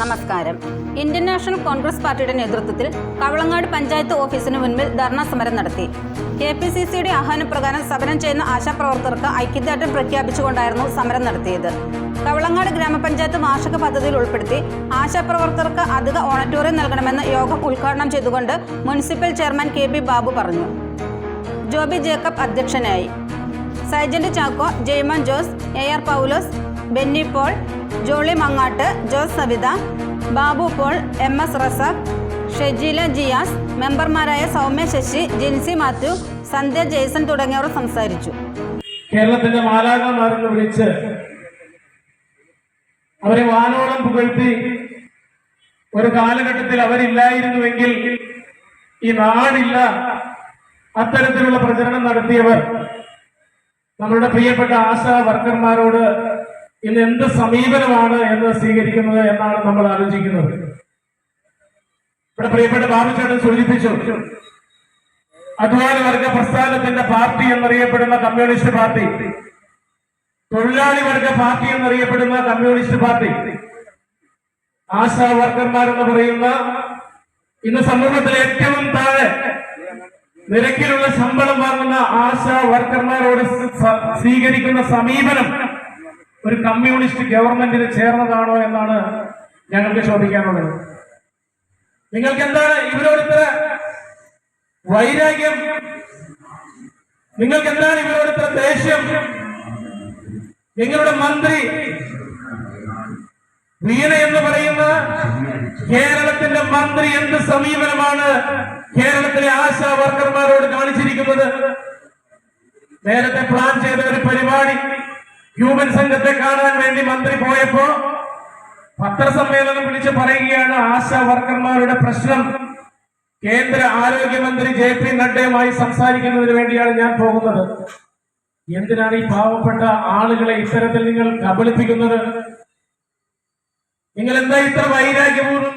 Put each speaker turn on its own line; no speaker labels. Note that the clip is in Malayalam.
നമസ്കാരം. ഇന്ത്യൻ നാഷണൽ കോൺഗ്രസ് പാർട്ടിയുടെ നേതൃത്വത്തിൽ കവളങ്ങാട് പഞ്ചായത്ത് ഓഫീസിന് മുൻപിൽ ധർണാ സമരം നടത്തി. കെ പി സി സിയുടെ ആഹ്വാനപ്രകാരം സമരം ചെയ്യുന്ന ആശാപ്രവർത്തകർക്ക് ഐക്യദാർഢ്യം പ്രഖ്യാപിച്ചുകൊണ്ടായിരുന്നു സമരം നടത്തിയത്. കവളങ്ങാട് ഗ്രാമപഞ്ചായത്ത് വാർഷിക പദ്ധതിയിൽ ഉൾപ്പെടുത്തി ആശാപ്രവർത്തകർക്ക് അധിക ഓണറ്റോറിയം നൽകണമെന്ന് യോഗം ഉദ്ഘാടനം ചെയ്തുകൊണ്ട് municipal chairman K P Babu പറഞ്ഞു. ജോബി ജേക്കബ് അധ്യക്ഷനായി. സൈജന്റ് Chacko Jaimon Jose A R Paulose Benny Paul Jolly Mangattu Jose Savitha Babu Paul M S Razak Shejeela Jiyas മെമ്പർമാരായ സൗമ്യ ശശി ജിൻസി മാത്യു സന്ധ്യ ജെയ്സൺ തുടങ്ങിയവർ സംസാരിച്ചു.
കേരളത്തിന്റെ മാലാകമാരെന്ന് വിളിച്ച് അവരെ വാനോളം പുകഴ്ത്തി ഒരു കാലഘട്ടത്തിൽ അവരില്ലായിരുന്നുവെങ്കിൽ ഈ നാടില്ല അത്തരത്തിലുള്ള പ്രചരണം നടത്തിയവർ. നമ്മളുടെ പ്രിയപ്പെട്ട ആശാ വർക്കർമാരോട് ഇന്ന് എന്ത് സമീപനമാണ് എന്ന് സ്വീകരിക്കുന്നത് എന്നാണ് നമ്മൾ ആലോചിക്കുന്നത്. ഇവിടെ പ്രിയപ്പെട്ട ബാബുചേട്ടൻ സൂചിപ്പിച്ചു. അധ്വാന വർഗ പ്രസ്ഥാനത്തിന്റെ പാർട്ടി എന്നറിയപ്പെടുന്ന കമ്മ്യൂണിസ്റ്റ് പാർട്ടി തൊഴിലാളി വർഗ പാർട്ടി എന്നറിയപ്പെടുന്ന കമ്മ്യൂണിസ്റ്റ് പാർട്ടി ആശാ വർക്കർമാർ എന്ന് പറയുന്ന ഇന്ന് സമൂഹത്തിലെ ഏറ്റവും താഴെ നിരക്കിലുള്ള ശമ്പളം വാങ്ങുന്ന ആശാ വർക്കർമാരോട് സ്വീകരിക്കുന്ന സമീപനം ഒരു കമ്മ്യൂണിസ്റ്റ് ഗവൺമെന്റിൽ ചേർന്നതാണോ എന്നാണ് ഞങ്ങൾക്ക് ചോദിക്കാനുള്ളത്. നിങ്ങൾക്ക് എന്താണ് ഇവരോട് വൈരാഗ്യം? നിങ്ങൾക്ക് എന്താണ് ഇവരോട് ദേഷ്യം? നിങ്ങളുടെ മന്ത്രി വീണ എന്ന് പറയുന്ന കേരളത്തിന്റെ മന്ത്രി എന്ത് സമീപനമാണ് കേരളത്തിലെ ആശാ വർക്കർമാരോട് കാണിച്ചിരിക്കുന്നത്? നേരത്തെ പ്ലാൻ ചെയ്ത ഒരു പരിപാടി ഹ്യൂമൻ സംഘത്തെ കാണാൻ വേണ്ടി മന്ത്രി പോയപ്പോ പത്രസമ്മേളനം വിളിച്ച് പറയുകയാണ് ആശാ വർക്കർമാരുടെ പ്രശ്നം. കേന്ദ്ര ആരോഗ്യമന്ത്രി ജെ പി നഡ്ഡയുമായി സംസാരിക്കുന്നതിന് വേണ്ടിയാണ് ഞാൻ പോകുന്നത്. എന്തിനാണ് ഈ പാവപ്പെട്ട ആളുകളെ ഇത്തരത്തിൽ നിങ്ങൾ കബളിപ്പിക്കുന്നത്? നിങ്ങൾ എന്താ ഇത്ര വൈരാഗ്യപൂർവം